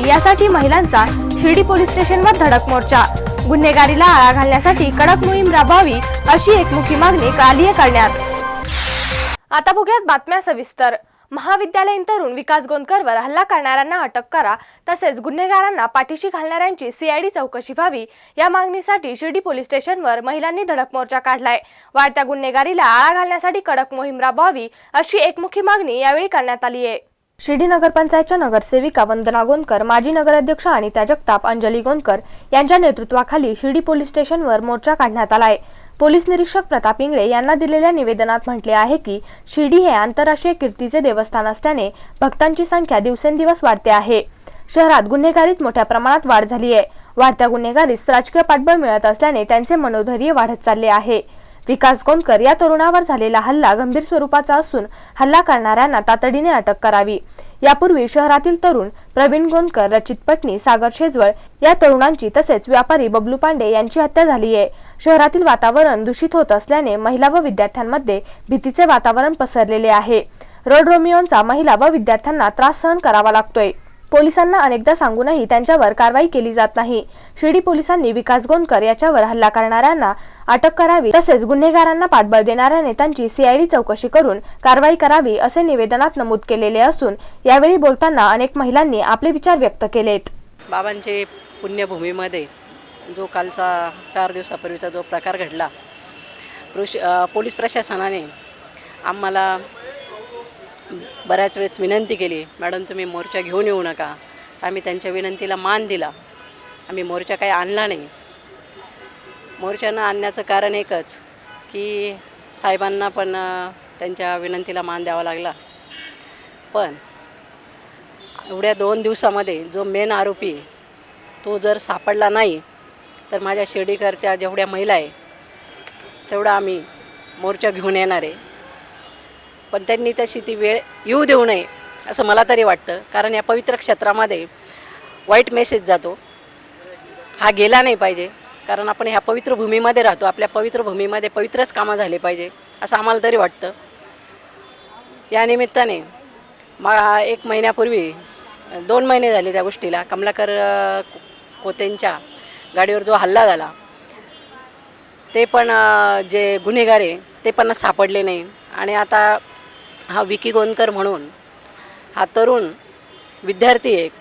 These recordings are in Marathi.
यावी यासाठी महिलांचा शिर्डी पोलीस स्टेशनवर धडक मोर्चा. गुन्हेगारीला आळा घालण्यासाठी कडक मोहीम राबवावी अशी एकमुखी मागणी कालीय करण्यात. आता बघूयात बातम्या सविस्तर. महाविद्यालयीन तरुण विकास गोंदकरवर हल्ला करणाऱ्यांना अटक करा तसेच गुन्हेगारांना पाठीशी घालणाऱ्यांची सीआयडी चौकशी व्हावी या मागणीसाठी शिर्डी पोलीस स्टेशनवर महिलांनी धडक मोर्चा काढलाय. वाढत्या गुन्हेगारीला आळा घालण्यासाठी कडक मोहीम राबवावी अशी एकमुखी मागणी यावेळी करण्यात आली आहे शिर्डी नगरपंचायतच्या नगरसेविका वंदना गोंदकर माजी नगराध्यक्ष अनिता जगताप अंजली गोंदकर यांच्या नेतृत्वाखाली शिर्डी पोलीस स्टेशनवर मोर्चा काढण्यात आला आहे पोलीस निरीक्षक प्रताप इंगळे यांना दिलेल्या निवेदनात म्हटले आहे की शिर्डी हे आंतरराष्ट्रीय कीर्तीचे देवस्थान असल्याने भक्तांची संख्या दिवसेंदिवस वाढते आहे. शहरात गुन्हेगारीत मोठ्या प्रमाणात वाढ झाली आहे वाढत्या गुन्हेगारीस राजकीय पाठबळ मिळत असल्याने त्यांचे मनोधैर्य वाढत चालले आहे. विकास गोंदकर या तरुणावर झालेला हल्ला गंभीर स्वरूपाचा असून हल्ला करणाऱ्यांना तातडीने अटक करावी. यापूर्वी शहरातील तरुण प्रवीण गोंदकर रचित पटणी सागर शेजवळ या तरुणांची तसेच व्यापारी बबलू पांडे यांची हत्या झाली आहे. शहरातील वातावरण दूषित होत असल्याने महिला व विद्यार्थ्यांमध्ये भीतीचे वातावरण पसरलेले आहे. रोड रोमिओंचा महिला व विद्यार्थ्यांना त्रास सहन करावा लागतोय. पोलिसांना अनेकदा सांगूनही त्यांच्यावर कारवाई केली जात नाही. शिर्डी पोलिसांनी विकास गोंदकर याच्यावर हल्ला करणाऱ्यांना अटक करावी तसेच गुन्हेगारांना पाठबळ देणाऱ्या नेत्यांची सीआयडी चौकशी करून कारवाई करावी असे निवेदनात नमूद केलेले असून यावेळी बोलताना अनेक महिलांनी आपले विचार व्यक्त केलेत. बाबांचे पुण्यभूमीमध्ये जो कालचा चार दिवसापूर्वीचा जो प्रकार घडला पोलीस प्रशासनाने आम्हाला बऱ्याच वेळेस विनंती केली मॅडम तुम्ही मोर्चा घेऊन येऊ नका. आम्ही त्यांच्या विनंतीला मान दिला. आम्ही मोर्चा काही आणला नाही. मोर्चा न आणण्याचं कारण एकच की साहेबांना पण त्यांच्या विनंतीला मान द्यावा लागला. पण एवढ्या दोन दिवसामध्ये जो मेन आरोपी तो जर सापडला नाही तर माझ्या शिर्डीकरच्या जेवढ्या महिला आहे तेवढा आम्ही मोर्चा घेऊन येणार आहे. पण त्यांनी तशी ती वेळ येऊ देऊ नये असं मला तरी वाटतं. कारण या पवित्र क्षेत्रामध्ये वाईट मेसेज जातो. हा गेला नाही पाहिजे. कारण आपण ह्या पवित्र भूमीमध्ये राहतो. आपल्या पवित्र भूमीमध्ये पवित्रच कामं झाले पाहिजे असं आम्हाला तरी वाटतं. या निमित्ताने मा एक महिन्यापूर्वी दोन महिने झाले त्या गोष्टीला. कमलाकर कोतेंच्या गाडीवर जो हल्ला झाला ते पण जे गुन्हेगार आहे ते पण सापडले नाही. आणि आता हा विकी गोंदकर म्हणून हा तरुण विद्यार्थी एक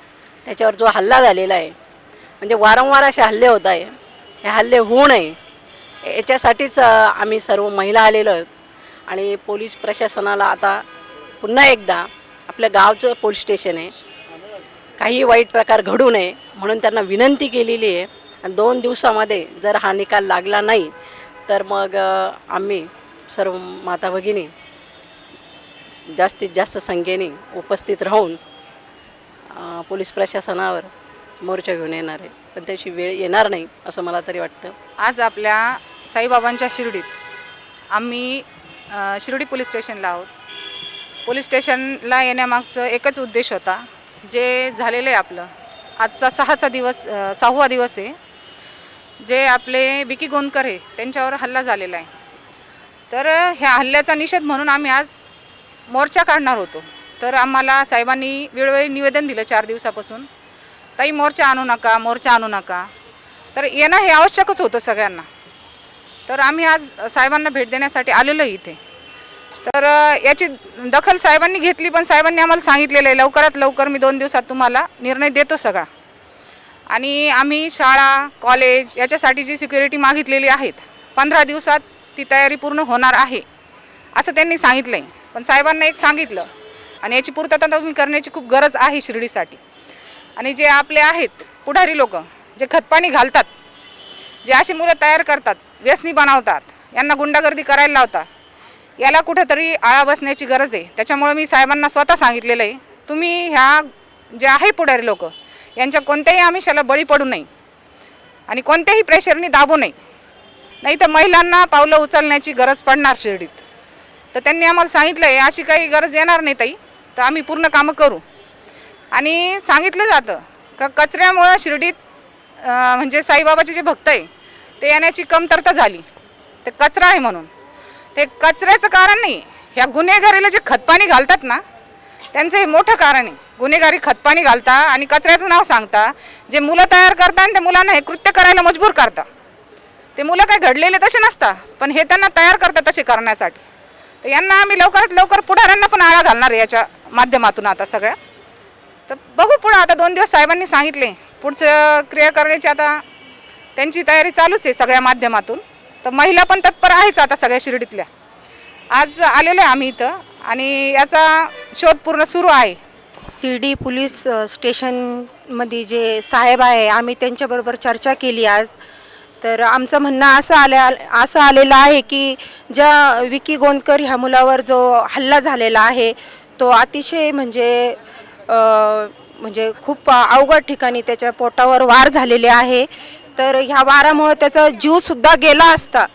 त्याच्यावर जो हल्ला झालेला आहे म्हणजे वारंवार असे हल्ले होत आहे. हे हल्ले होऊ नये. याच्यासाठीच आम्ही सर्व महिला आलेलो आहोत. आणि पोलीस प्रशासनाला आता पुन्हा एकदा आपल्या गावचं पोलीस स्टेशन आहे. काही वाईट प्रकार घडू नये म्हणून त्यांना विनंती केलेली आहे. आणि दोन दिवसामध्ये जर हा निकाल लागला नाही तर मग आम्ही सर्व माता भगिनी जास्तीत जास्त संख्येने उपस्थित राहून पोलीस प्रशासनावर मोर्चा घेऊन येणार आहे. पण त्याची वेळ येणार नाही असं मला तरी वाटतं. आज आपल्या साईबाबांच्या शिर्डीत आम्ही शिर्डी पोलीस स्टेशनला आहोत. पोलीस स्टेशनला येण्यामागचं एकच उद्देश होता जे झालेलं आहे आपलं. आजचा सहाचा दिवस सहावा दिवस आहे. जे आपले बिकी गोंदकर आहे त्यांच्यावर हल्ला झालेला आहे. तर ह्या हल्ल्याचा निषेध म्हणून आम्ही आज मोर्चा काढणार होतो. तर आम्हाला साहेबांनी वेळोवेळी निवेदन दिलं चार दिवसापासून ताई मोर्चा आणू नका मोर्चा आणू नका. तर येणं हे आवश्यकच होतं सगळ्यांना. तर आम्ही आज साहेबांना भेट देण्यासाठी आलेलो आहे इथे. तर याची दखल साहेबांनी घेतली पण साहेबांनी आम्हाला सांगितलेलं आहे लवकरात लवकर मी दोन दिवसात तुम्हाला निर्णय देतो सगळा. आणि आम्ही शाळा कॉलेज याच्यासाठी जी सिक्युरिटी मागितलेली आहेत पंधरा दिवसात ती तयारी पूर्ण होणार आहे असं त्यांनी सांगितलं आहे पण साहेबांना एक सांगितलं आणि याची पूर्तता तुम्ही करण्याची खूप गरज आहे शिर्डीसाठी. आणि जे आपले आहेत पुढारी लोक जे खतपाणी घालतात जे अशी मुलं तयार करतात व्यसनी बनवतात यांना गुंडागर्दी करायला लावतात याला कुठंतरी आळा बसण्याची गरज आहे. त्याच्यामुळे मी साहेबांना स्वतः सांगितलेलं आहे तुम्ही ह्या जे आहे पुढारी लोक यांच्या कोणत्याही आमिषाला बळी पडू नये आणि कोणत्याही प्रेशरनी दाबू नये. नाही तर महिलांना पावलं उचलण्याची गरज पडणार शिर्डीत. तर त्यांनी आम्हाला सांगितलं आहे अशी काही गरज येणार नाही ताई. तर आम्ही पूर्ण कामं करू. आणि सांगितलं जातं का कचऱ्यामुळं शिर्डीत म्हणजे साईबाबाचे जे भक्त आहे ते येण्याची कमतरता झाली. ते कचरा आहे म्हणून. ते कचऱ्याचं कारण नाही ह्या गुन्हेगारीला जे खतपाणी घालतात ना त्यांचं हे मोठं कारण आहे. गुन्हेगारी खतपाणी घालता आणि कचऱ्याचं नाव सांगता. जे मुलं तयार करता आणि ते मुलांना हे कृत्य करायला मजबूर करता. ते मुलं काय घडलेले तसे नसता पण हे त्यांना तयार करतात तसे करण्यासाठी. तर यांना आम्ही लवकरात लवकर पुढाऱ्यांना पण आळा घालणार आहे याच्या माध्यमातून आता सगळ्या. तर बघू पुढं आता दोन दिवस साहेबांनी सांगितले. पुढचं क्रिया करण्याची आता त्यांची तयारी चालूच आहे सगळ्या माध्यमातून. तर महिला पण तत्पर आहेच आता सगळ्या शिर्डीतल्या. आज आलेलो आहे आम्ही इथं आणि याचा शोध पूर्ण सुरू आहे. शिर्डी पोलीस स्टेशनमध्ये जे साहेब आहे आम्ही त्यांच्याबरोबर चर्चा केली आज. तर आमचं म्हणणं असं आल्या असं आलेलं आहे की ज्या विकी गोंदकर ह्या मुलावर जो हल्ला झालेला आहे तो अतिशय म्हणजे म्हणजे खूप अवघड ठिकाणी त्याच्या पोटावर वार झालेले आहे. तर ह्या वारामुळं त्याचा जीवसुद्धा गेला असता.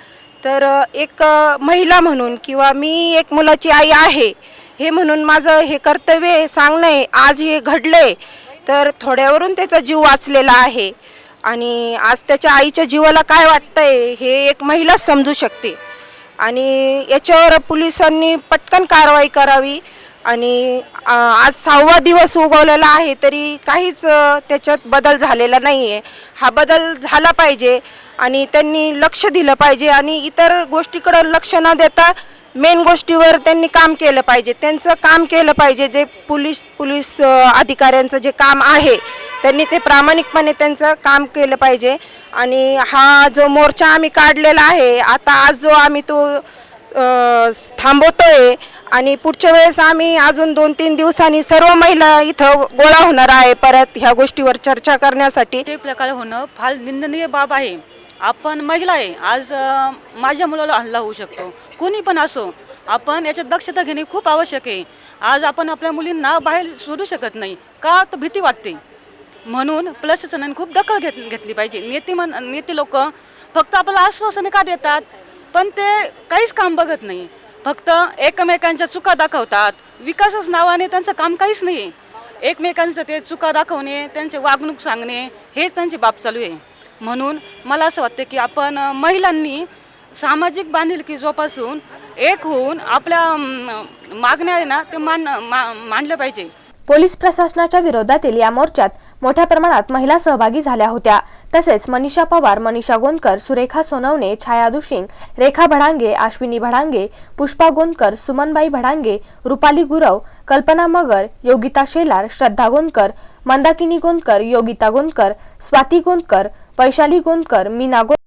तर एक महिला म्हणून किंवा मी एक मुलाची आई आहे हे म्हणून माझं हे कर्तव्य सांगणं आहे आज हे घडलंय. तर थोड्यावरून त्याचा जीव वाचलेला आहे. आणि आज त्याच्या आईच्या जीवाला काय वाटतंय हे एक महिलाच समजू शकते. आणि याच्यावर पोलिसांनी पटकन कारवाई करावी. आणि आज सहावा दिवस उगवलेला आहे तरी काहीच त्याच्यात बदल झालेला नाही आहे हा बदल झाला पाहिजे आणि त्यांनी लक्ष दिलं पाहिजे आणि इतर गोष्टीकडं लक्ष न देता मेन गोष्टीवर त्यांनी काम केलं पाहिजे. त्यांचं काम केलं पाहिजे जे पोलीस पोलीस अधिकाऱ्यांचं जे काम आहे त्यांनी ते प्रामाणिकपणे त्यांचं काम केलं पाहिजे. आणि हा जो मोर्चा आम्ही काढलेला आहे आता आज जो आम्ही तो थांबवतोय आणि पुढच्या वेळेस आम्ही अजून दोन तीन दिवसांनी सर्व महिला इथं गोळा होणार आहे परत ह्या गोष्टीवर चर्चा करण्यासाठी. ते प्रकार होणं फार निंदनीय बाब आहे. आपण महिला आहे आज माझ्या मुलाला हल्ला होऊ शकतो. कोणी पण असो आपण याच्यात दक्षता घेणे खूप आवश्यक आहे. आज आपण आपल्या मुलींना बाहेर सोडू शकत नाही. का? तर भीती वाटते. म्हणून प्रशासनाने खूप दखल घेत घेतली पाहिजे. नेते मन नेते लोक फक्त आपल्याला आश्वासने का देतात? पण ते काहीच काम बघत नाही. फक्त एकमेकांच्या चुका दाखवतात. विकासच नावाने त्यांचं काम काहीच नाही. आहे एकमेकांचं ते चुका दाखवणे त्यांचे वागणूक सांगणे हेच त्यांची बाब चालू आहे. म्हणून मला असं वाटतं की आपण महिलांनी सामाजिक बांधिलकी जोपासून एक होऊन आपल्या मागण्या आहे ना ते मान मा, मांडल्या पाहिजे. पोलीस प्रशासनाच्या विरोधातील या मोर्चात मोठ्या प्रमाणात महिला सहभागी झाल्या होत्या. तसेच मनीषा पवार मनीषा गोंदकर सुरेखा सोनवणे छाया दुशिंग रेखा भडांगे आश्विनी भडांगे पुष्पा गोंदकर सुमनबाई भडांगे रुपाली गुरव कल्पना मगर योगिता शेलार श्रद्धा गोंदकर मंदाकिनी गोंदकर योगिता गोंदकर स्वाती गोंदकर वैशाली गोंदकर मीना गोंद